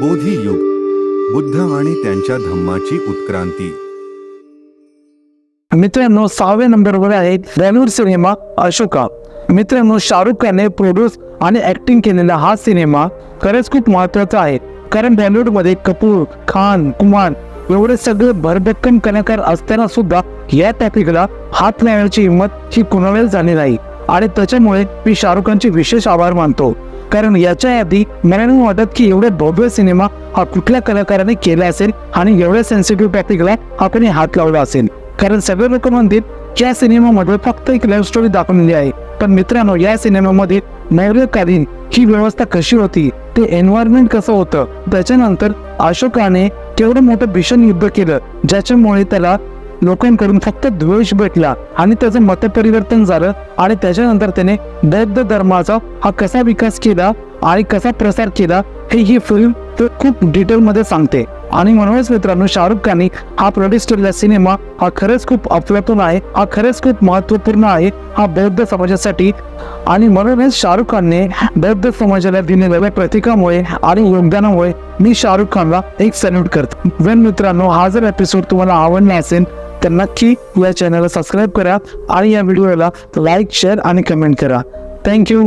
बोधी युग बुद्ध आणि त्यांच्या धम्माची उत्क्रांती. मित्रांनो सहाव्या नंबरवर आहे रणवीर सिनेमा अशोका. मित्रांनो शाहरुख खानने प्रोड्यूस आणि ऍक्टिंग केलेला हा सिनेमा खरंच खूप महत्त्वाचा आहे. कारण बॉलिवूडमध्ये कपूर खान कुमार एवढे सगळे भरभक्कम कलाकार असताना सुद्धा या टॅपिकला हात लावण्याची हिंमत ही कुणालाच झाली नाही. आणि त्याच्यामुळे मी शाहरुख खानचे विशेष आभार मानतो. कारण याच्या आधी मला नाही वाटत की एवढे भव्य सिनेमा हा कुठल्या कलाकाराने केला असेल आणि एवढ्या सेन्सिटिव्ह टॅपिकला हा कोणी हात लावला असेल. कारण सगळे लोक म्हणतील या सिनेमामध्ये फक्त एक लव्ह स्टोरी दाखवलेली आहे. पण मित्रांनो या सिनेमामध्ये नैर्यकालीन ही व्यवस्था कशी होती ते एन्व्हायरमेंट कसं होतं त्याच्यानंतर अशोकाने केवढं मोठं भीषण युद्ध केलं ज्याच्यामुळे त्याला लोकांकडून फक्त द्वेष भेटला आणि त्याचं मतपरिवर्तन झालं आणि त्याच्यानंतर त्याने बौद्ध धर्माचा हा कसा विकास केला आणि कसा प्रसार केला हे ही फिल्म तर खूप डिटेलमध्ये सांगते. आणि म्हणूनच मित्रांनो शाहरुख खानने हा प्रोड्यूस केलेला सिनेमा हा खरंच खूप अफलातून आहे हा खरंच खूप महत्त्वपूर्ण आहे हा बौद्ध समाजासाठी. आणि म्हणूनच शाहरुख खानने बौद्ध समाजाला दिलेल्या प्रतिकामुळे आणि योगदानामुळे मी शाहरुख खानला एक सल्यूट करतो. वेन मित्रांनो हा जर एपिसोड तुम्हाला आवडला असेल तर नक्की या चॅनलला सबस्क्राईब करा आणि या व्हिडिओला लाईक शेअर आणि कमेंट करा. Thank you